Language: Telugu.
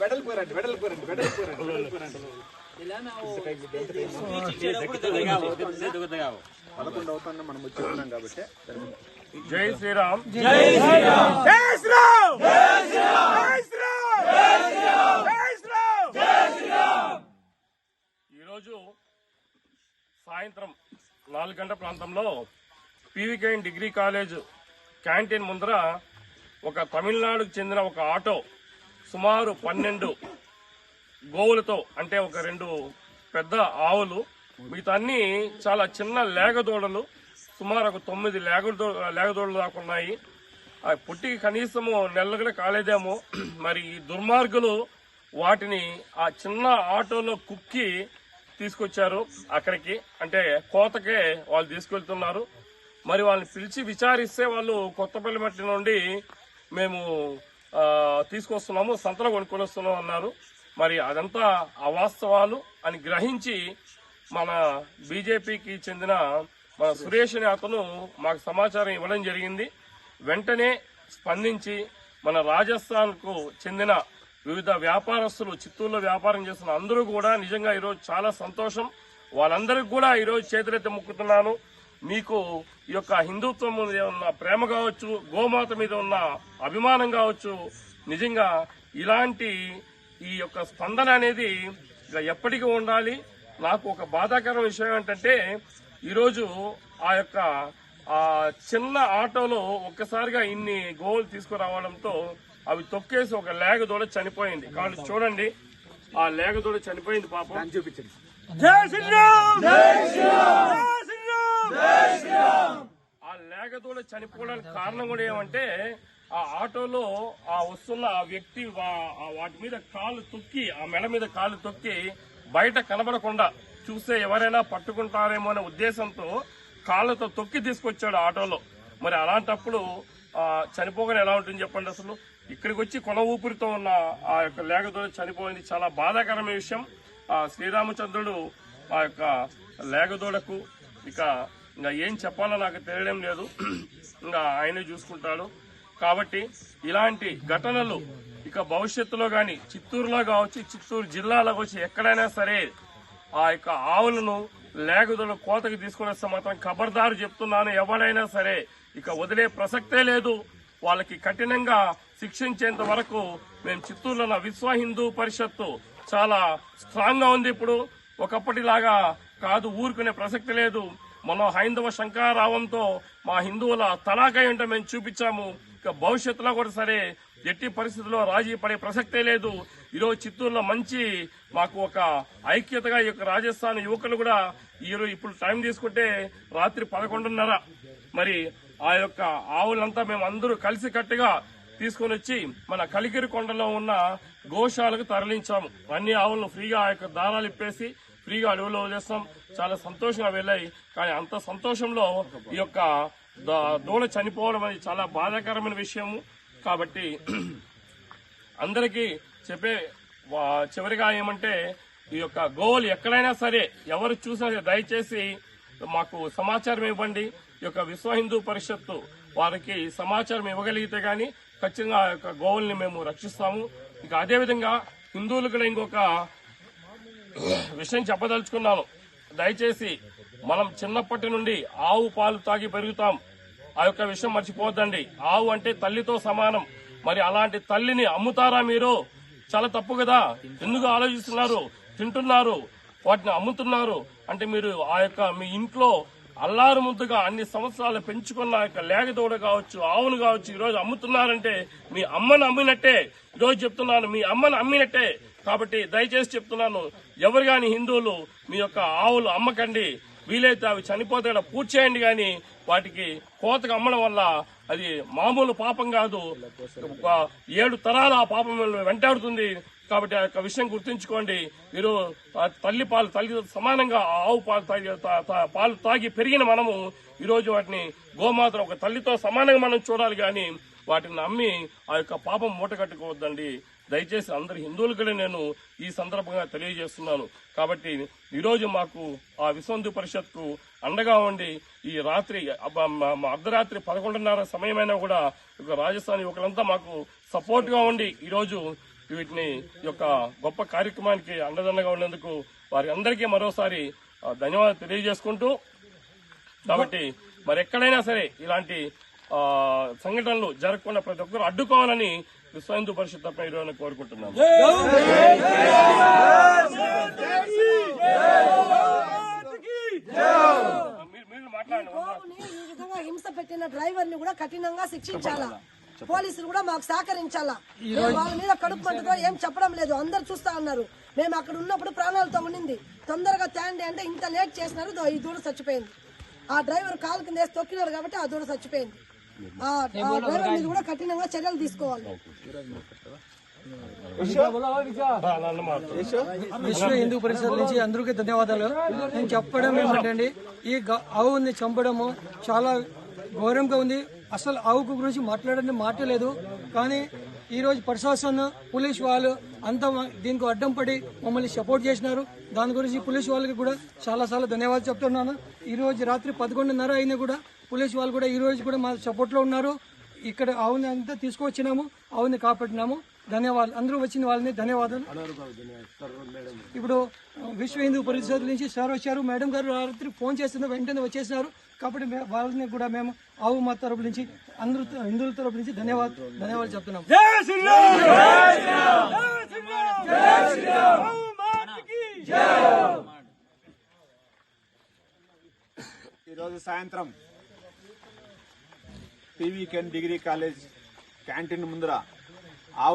వెడల్పు రండి వెడల్పు రండి వెడల్పు రండి వెడల్పు రండి పదకొండు అవుతాను మనం వచ్చేస్తున్నాం కాబట్టి జై శ్రీరామ్. ఈరోజు సాయంత్రం నాలుగు గంటల ప్రాంతంలో పీవీకేఎన్ డిగ్రీ కాలేజ్ క్యాంటీన్ ముందర ఒక తమిళనాడుకు చెందిన ఒక ఆటో సుమారు పన్నెండు గోవులతో అంటే ఒక రెండు పెద్ద ఆవులు మిగతాన్ని చాలా చిన్న లేగదోడలు సుమారు ఒక తొమ్మిది లేగదో లేగదోడలు దాకా ఉన్నాయి. ఆ పుట్టికి కనీసము నెలలు కూడా కాలేదేమో. మరి ఈ దుర్మార్గులు వాటిని ఆ చిన్న ఆటోలో కుక్కి తీసుకొచ్చారు అక్కడికి. అంటే కోతకే వాళ్ళు తీసుకెళ్తున్నారు. మరి వాళ్ళని పిలిచి విచారిస్తే వాళ్ళు కొత్తపల్లి మట్టి నుండి మేము తీసుకొస్తున్నాము సంతలో కొనుక్కొని వస్తున్నాం అన్నారు. మరి అదంతా అవాస్తవాలు అని గ్రహించి మన బీజేపీకి చెందిన మన సురేష్ అనే అతను మాకు సమాచారం ఇవ్వడం జరిగింది. వెంటనే స్పందించి మన రాజస్థాన్కు చెందిన వివిధ వ్యాపారస్తులు చిత్తూరులో వ్యాపారం చేస్తున్న అందరూ కూడా నిజంగా ఈరోజు చాలా సంతోషం. వాళ్ళందరికీ కూడా ఈరోజు చేతులెత్తి మొక్కుతున్నాను. మీకు ఈ యొక్క హిందుత్వం మీద ఉన్న ప్రేమ కావచ్చు గోమాత మీద ఉన్న అభిమానం కావచ్చు నిజంగా ఇలాంటి ఈ యొక్క స్పందన అనేది ఇక ఎప్పటికీ ఉండాలి. నాకు ఒక బాధాకర విషయం ఏంటంటే ఈరోజు ఆ యొక్క ఆ చిన్న ఆటోలో ఒక్కసారిగా ఇన్ని గోవులు తీసుకురావడంతో అవి తొక్కేసి ఒక లేగదోడ చనిపోయింది. కాబట్టి చూడండి. ఆ లేగదోడ చనిపోయింది పాపం. చూపించండి ఆ లేగదోడ చనిపోవడానికి కారణం కూడా ఏమంటే ఆ ఆటోలో ఆ వస్తున్న ఆ వ్యక్తి వాటి మీద కాలు తొక్కి ఆ మెడ మీద కాలు తొక్కి బయట కనబడకుండా చూస్తే ఎవరైనా పట్టుకుంటారేమో అనే ఉద్దేశంతో కాళ్ళతో తొక్కి తీసుకొచ్చాడు ఆటోలో. మరి అలాంటప్పుడు చనిపోగానే ఎలా ఉంటుంది చెప్పండి అసలు? ఇక్కడికి వచ్చి కొల ఊపిరితో ఉన్న ఆ యొక్క లేఖతో చనిపోయింది చాలా బాధాకరమైన విషయం. ఆ శ్రీరామచంద్రుడు ఆ యొక్క లేగదోడకు ఇక ఇంకా ఏం చెప్పాలో నాకు తెలియడం లేదు. ఇంకా ఆయనే చూసుకుంటాడు. కాబట్టి ఇలాంటి ఘటనలు ఇక భవిష్యత్తులో కానీ చిత్తూరులో కావచ్చు చిత్తూరు జిల్లాలో వచ్చి ఎక్కడైనా సరే ఆ యొక్క ఆవులను లేకపోతే కోతకు తీసుకుని వస్తే మాత్రం ఖబర్దారు చెప్తున్నాను. ఎవడైనా సరే ఇక వదిలే ప్రసక్తే లేదు. వాళ్ళకి కఠినంగా శిక్షించేంత వరకు మేము చిత్తూరులో ఉన్న విశ్వ హిందూ పరిషత్తు చాలా స్ట్రాంగ్గా ఉంది ఇప్పుడు. ఒకప్పటిలాగా కాదు ఊరుకునే ప్రసక్తి లేదు. మన హైందవ శంకారావంతో మా హిందువుల తలాక ఉంటే మేము చూపించాము. ఇక భవిష్యత్తులో కూడా సరే ఎట్టి పరిస్థితుల్లో రాజీ పడే ప్రసక్తే లేదు. ఈరోజు చిత్తూరులో మంచి మాకు ఒక ఐక్యతగా ఈ యొక్క రాజస్థాన్ యువకులు కూడా ఈరోజు ఇప్పుడు టైం తీసుకుంటే రాత్రి పదకొండున్నర. మరి ఆ యొక్క ఆవులంతా మేము అందరూ కలిసి కట్టుగా తీసుకొని వచ్చి మన కలికిరి కొండలో ఉన్న గోశాలకు తరలించాము. అన్ని ఆవులను ఫ్రీగా ఆ యొక్క దారాలు ఇప్పేసి ఫ్రీగా అడవిలో వదిలేస్తాం. చాలా సంతోషంగా వెళ్ళాయి. కానీ అంత సంతోషంలో ఈ యొక్క దూడ చనిపోవడం అనేది చాలా బాధాకరమైన విషయము. కాబట్టి అందరికీ చెప్పే చివరిగా ఏమంటే ఈ యొక్క గోవులు ఎక్కడైనా సరే ఎవరు చూసినా దయచేసి మాకు సమాచారం ఇవ్వండి. ఈ యొక్క విశ్వ హిందూ పరిషత్తు వారికి సమాచారం ఇవ్వగలిగితే కానీ ఖచ్చితంగా ఆ యొక్క గోవుల్ని మేము రక్షిస్తాము. ఇంకా అదేవిధంగా హిందువులు కూడా ఇంకొక విషయం చెప్పదలుచుకున్నాను. దయచేసి మనం చిన్నప్పటి నుండి ఆవు పాలు తాగి పెరుగుతాం. ఆ యొక్క విషయం మర్చిపోద్దండి ఆవు అంటే తల్లితో సమానం. మరి అలాంటి తల్లిని అమ్ముతారా మీరు? చాలా తప్పు కదా. ఎందుకు ఆలోచిస్తున్నారు? తింటున్నారు. వాటిని అమ్ముతున్నారు. అంటే మీరు ఆ యొక్క మీ ఇంట్లో అల్లారు ముద్దుగా అన్ని సంవత్సరాలు పెంచుకున్న యొక్క లేగదోడ కావచ్చు ఆవును కావచ్చు ఈరోజు అమ్ముతున్నారంటే మీ అమ్మను అమ్మినట్టే. ఈరోజు రోజు చెప్తున్నాను మీ అమ్మను అమ్మినట్టే. కాబట్టి దయచేసి చెప్తున్నాను ఎవరు కాని హిందువులు మీ యొక్క ఆవులు అమ్మకండి వీలైతే అవి చనిపోతే పూర్తి చేయండి కానీ వాటికి కోతకు అమ్మడం వల్ల అది మామూలు పాపం కాదు. ఒక ఏడు తరాల ఆ పాపం వెంటాడుతుంది. కాబట్టి ఆ యొక్క విషయం గుర్తుంచుకోండి. మీరు తల్లి పాలు తల్లి సమానంగా ఆవు పాలు తాగి తా- పాలు తాగి పెరిగిన మనము ఈరోజు వాటిని గోమాత్ర ఒక తల్లితో సమానంగా మనం చూడాలి కానీ వాటిని నమ్మి ఆ యొక్క పాపం మూట కట్టుకోవద్దండి. దయచేసి అందరి హిందువులు కూడా నేను ఈ సందర్భంగా తెలియజేస్తున్నాను. కాబట్టి ఈరోజు మాకు ఆ విశ్వంధు పరిషత్కు అండగా ఉండి ఈ రాత్రి మా- అర్ధరాత్రి పదకొండున్నర సమయమైనా కూడా ఒక రాజస్థాన్ యువకులంతా మాకు సపోర్ట్గా ఉండి ఈరోజు వీటిని యొక్క గొప్ప కార్యక్రమానికి అండదండగా ఉన్నందుకు వారి అందరికీ మరోసారి ధన్యవాదాలు తెలియజేసుకుంటూ కాబట్టి మరి ఎక్కడైనా సరే ఇలాంటి సంఘటనలు జరగకుండా ప్రతి ఒక్కరు అడ్డుకోవాలని విశ్వ హిందూ! పరిషత్ తరఫున ఈరోజు కోరుకుంటున్నాను మీరు- మాట్లాడండి హింస పెట్టిన డ్రైవర్ని కూడా కఠినంగా శిక్షించాలా? పోలీసులు కూడా మాకు సహకరించాలా? మేము వాళ్ళ మీద కడుపు ఏం చెప్పడం లేదు. అందరు చూస్తా ఉన్నారు. మేము అక్కడ ఉన్నప్పుడు ప్రాణాలతో ఉండింది. తొందరగా తేండి అంటే ఇంత లేట్ చేసినారు. ఈ దూడ చచ్చిపోయింది. ఆ డ్రైవర్ కాలు కింద వేసి తొక్కినారు కాబట్టి ఆ దూడ చచ్చిపోయింది. మీద కూడా కఠినంగా చర్యలు తీసుకోవాలి. విశ్వ హిందూ పరిషత్ నుంచి అందరికీ ధన్యవాదాలు. నేను చెప్పడం ఏమంటే ఈ ఆవుని చంపడము చాలా ఘోరంగా ఉంది. అసలు ఆవుకు గురించి మాట్లాడని మాట లేదు. కానీ ఈ రోజు పోలీస్ వాళ్ళు అంతా దీనికి అడ్డం పడి మమ్మల్ని సపోర్ట్ చేసినారు. దాని గురించి పోలీస్ వాళ్ళకి కూడా చాలా చాలా ధన్యవాదాలు చెప్తున్నాను. ఈ రోజు రాత్రి పదకొండున్నర అయినా కూడా పోలీస్ వాళ్ళు కూడా ఈ రోజు కూడా మా సపోర్ట్లో ఉన్నారు. ఇక్కడ ఆవుని అంతా తీసుకువచ్చినాము ఆవుని కాపాడినాము. ధన్యవాదాలు అందరూ వచ్చిన వాళ్ళని ధన్యవాదాలు. ఇప్పుడు విశ్వ హిందూ పరిషత్ నుంచి సార్ వచ్చారు. మేడం గారు రాత్రి ఫోన్ చేస్తున్న వెంటనే వచ్చేసినారు. కాబట్టి వాళ్ళని కూడా మేము ఆవు మా తరపు నుంచి అందరూ హిందువుల తరపు నుంచి ధన్యవాదాలు ధన్యవాదాలు చెప్తున్నాం. ఈరోజు సాయంత్రం పీవీకెన్ డిగ్రీ కాలేజ్ క్యాంటీన్ ముందర ఆవుల